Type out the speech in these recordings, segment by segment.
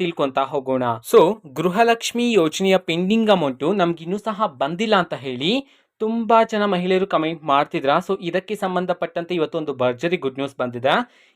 ತಿಳ್ಕೊಂತ ಹೋಗೋಣ. ಸೊ ಗೃಹಲಕ್ಷ್ಮಿ ಯೋಜನೆಯ pending amount ನಮ್ಗಿನ್ನೂ ಸಹ ಬಂದಿಲ್ಲ ಅಂತ ಹೇಳಿ ತುಂಬಾ ಜನ ಮಹಿಳೆಯರು ಕಮೆಂಟ್ ಮಾಡ್ತಿದ್ರ? ಸೊ ಇದಕ್ಕೆ ಸಂಬಂಧಪಟ್ಟಂತೆ ಇವತ್ತು ಒಂದು ಭರ್ಜರಿ ಗುಡ್ ನ್ಯೂಸ್ ಬಂದಿದೆ.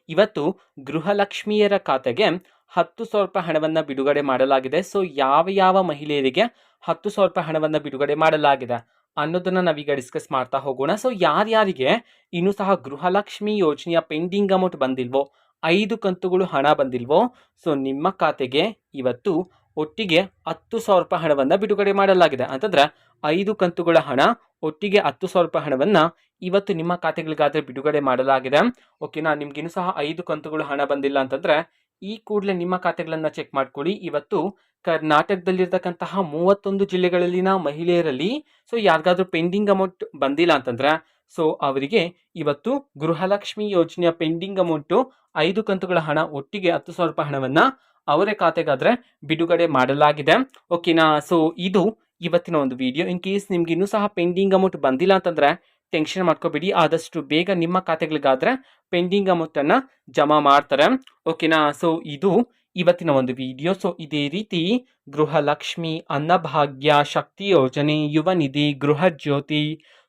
ಇವತ್ತು ಗೃಹಲಕ್ಷ್ಮಿಯರ ಖಾತೆಗೆ ಹತ್ತು ಸಾವಿರ ರೂಪಾಯಿ ಹಣವನ್ನು ಬಿಡುಗಡೆ ಮಾಡಲಾಗಿದೆ. ಸೊ ಯಾವ ಯಾವ ಮಹಿಳೆಯರಿಗೆ ಹತ್ತು ಸಾವಿರ ರೂಪಾಯಿ ಹಣವನ್ನು ಬಿಡುಗಡೆ ಮಾಡಲಾಗಿದೆ ಅನ್ನೋದನ್ನ ನಾವೀಗ ಡಿಸ್ಕಸ್ ಮಾಡ್ತಾ ಹೋಗೋಣ. ಸೊ ಯಾರ್ಯಾರಿಗೆ ಇನ್ನೂ ಸಹ ಗೃಹಲಕ್ಷ್ಮಿ ಯೋಜನೆಯ ಪೆಂಡಿಂಗ್ ಅಮೌಂಟ್ ಬಂದಿಲ್ವೋ ಐದು ಕಂತುಗಳು ಹಣ ಬಂದಿಲ್ವೋ? ಸೊ, ನಿಮ್ಮ ಖಾತೆಗೆ ಇವತ್ತು ಒಟ್ಟಿಗೆ ಹತ್ತು ಸಾವಿರ ರೂಪಾಯಿ ಹಣವನ್ನು ಬಿಡುಗಡೆ ಮಾಡಲಾಗಿದೆ. ಅಂತಂದ್ರೆ, ಐದು ಕಂತುಗಳ ಹಣ, ಒಟ್ಟಿಗೆ ಹತ್ತು ಸಾವಿರ ರೂಪಾಯಿ ಹಣವನ್ನು ಇವತ್ತು ನಿಮ್ಮ ಖಾತೆಗಳಿಗಾದ್ರೆ ಬಿಡುಗಡೆ ಮಾಡಲಾಗಿದೆ. ಓಕೆನಾ ನಿಮ್ಗಿನ್ನೂ ಸಹ ಐದು ಕಂತುಗಳು ಹಣ ಬಂದಿಲ್ಲ ಅಂತಂದ್ರೆ, ಈ ಕೂಡಲೇ ನಿಮ್ಮ ಖಾತೆಗಳನ್ನು ಚೆಕ್ ಮಾಡ್ಕೊಳ್ಳಿ. ಇವತ್ತು ಕರ್ನಾಟಕದಲ್ಲಿರ್ತಕ್ಕಂತಹ ಮೂವತ್ತೊಂದು ಜಿಲ್ಲೆಗಳಲ್ಲಿನ ಮಹಿಳೆಯರಲ್ಲಿ, ಸೊ, ಯಾರಿಗಾದ್ರೂ ಪೆಂಡಿಂಗ್ ಅಮೌಂಟ್ ಬಂದಿಲ್ಲ ಅಂತಂದ್ರೆ ಸೊ ಅವರಿಗೆ ಇವತ್ತು ಗೃಹಲಕ್ಷ್ಮಿ ಯೋಜನೆಯ ಪೆಂಡಿಂಗ್ ಅಮೌಂಟು ಐದು ಕಂತುಗಳ ಹಣ ಒಟ್ಟಿಗೆ ಹತ್ತು ಸಾವಿರ ರೂಪಾಯಿ ಹಣವನ್ನು ಅವರ ಖಾತೆಗಾದರೆ ಬಿಡುಗಡೆ ಮಾಡಲಾಗಿದೆ. ಓಕೆನಾ? ಸೊ ಇದು ಇವತ್ತಿನ ಒಂದು ವಿಡಿಯೋ. ಇನ್ ಕೇಸ್ ನಿಮ್ಗೆ ಇನ್ನೂ ಸಹ ಪೆಂಡಿಂಗ್ ಅಮೌಂಟ್ ಬಂದಿಲ್ಲ ಅಂತಂದ್ರೆ ಟೆನ್ಷನ್ ಮಾಡ್ಕೋಬೇಡಿ. ಆದಷ್ಟು ಬೇಗ ನಿಮ್ಮ ಖಾತೆಗಳಿಗಾದ್ರೆ ಪೆಂಡಿಂಗ್ ಅಮೌಂಟನ್ನು ಜಮಾ ಮಾಡ್ತಾರೆ. ಓಕೆನಾ? ಸೊ ಇದು ಇವತ್ತಿನ ಒಂದು ವಿಡಿಯೋ. ಸೊ ಇದೇ ರೀತಿ ಗೃಹಲಕ್ಷ್ಮಿ ಅನ್ನಭಾಗ್ಯ ಶಕ್ತಿ ಯೋಜನೆ, ಯುವ ನಿಧಿ, ಗೃಹ ಜ್ಯೋತಿ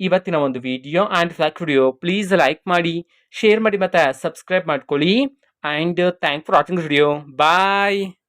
ಇವತ್ತಿನ ಒಂದು video and vlog video please like ಮಾಡಿ ಶೇರ್ ಮಾಡಿ ಮತ್ತು ಸಬ್ಸ್ಕ್ರೈಬ್ ಮಾಡ್ಕೊಳ್ಳಿ. And thank for watching video bye